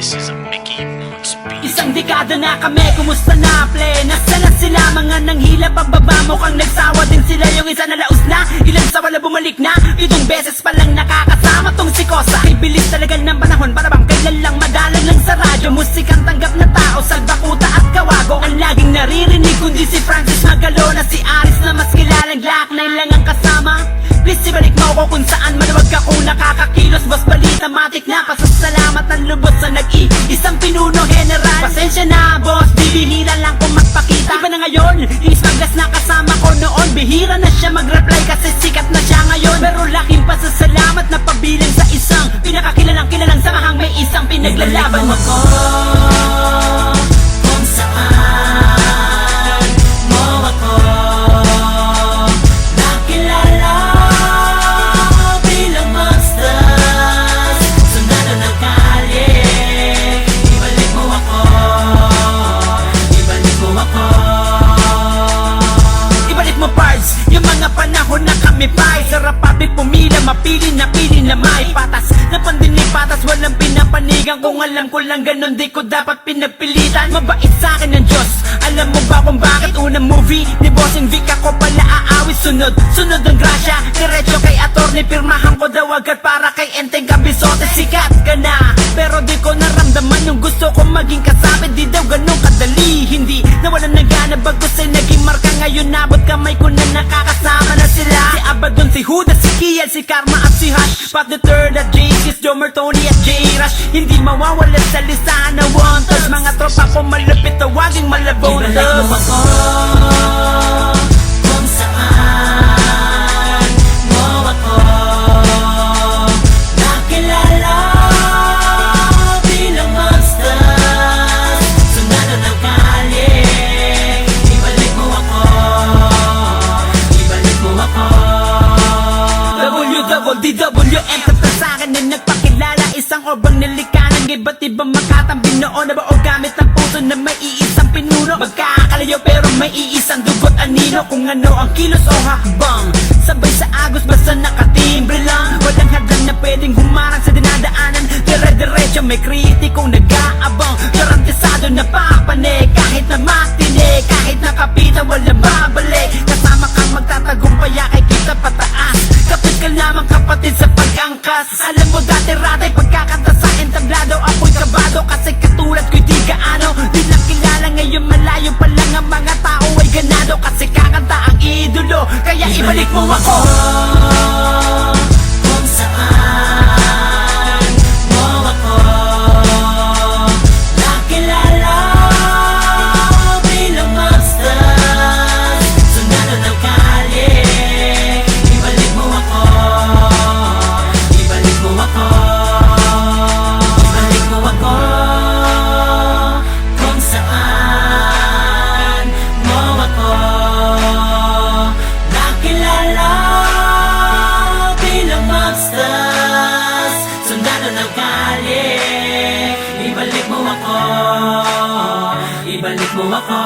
This is a Mickey Mouse beat. Isang dekada na kami, kumusta na? Ple? Nasaan na sila mga nanghila pagbaba Mukhang nagsawa din sila. Yung isa na laos na Ilang sa wala bumalik na. Itong beses pa lang nakakasama tong si Kosa. Ay bilis talaga ng panahon para bang kailan lang madalang lang sa radyo Musikang tanggap na tao, salbakuta at kawago. Ang laging naririnig kundi si Francis Magalona Si Aris kasama Please ibalik mo ako kung saan maluwag ka kung nakakakilos. Boss balita matik na pasasalamat ng lubos sa nag-iisang pinuno general. Pasensya na boss, bibihira lang kung magpakita. Iba na ngayon, ismaglas na kasama ko noon Bihira na siya mag-reply kasi sikat na siya ngayon. Pero laking pasasalamat na pabiling sa isang Pinakakilalang kilalang samahang may isang pinaglalaban mo ko alam ko lang ganun Di ko dapat pinagpilitan. Mabait sa akin ng Diyos. Alam mo ba kung bakit unang movie Ni Bossing Vic? Ako pala aawit Sunod, sunod ang grasya. Diretso kay attorney Pirmahan ko daw agad para kay Enteng Kabisote Sikat ka na Pero di ko naramdaman yung gusto ko maging kasabit Di daw ganun kadali. Hindi nawalan ng gana Bagos ay naging marka. Ngayon nabot kamay ko na nakakasama na sila Si Abaddon, si Kiel, si Karma at si Hash Pat the third at J.C.S. Jomer, Tony at J. Rush Hindi mawawala sa listahan WWDWM Tapos sa akin na nagpakilala. Isang urbang nilikanan Iba't ibang makatambi noon. Na bao gamit ng puso na may iisang pinuno. Magkakalayo pero may iisang dugot anino. Kung ano ang kilos o hakbang Sabay sa agos basta nakatimbre lang. Walang hadlang na pwedeng humarang sa dinadaanan. Dire-diretso may kritikong nag-aabang. Garantisado na papanig Kahit na matinig Kahit nakapitan walang babalik pag-angkas Alam mo dati ratay pagkakanta sa entablado. Ako'y kabado kasi katulad ko'y di gaano. Di lang kilala ngayon malayo pa lang ang mga tao ay ganado. Kasi kakanta ang idolo Kaya ibalik mo ako Ibalik mo ako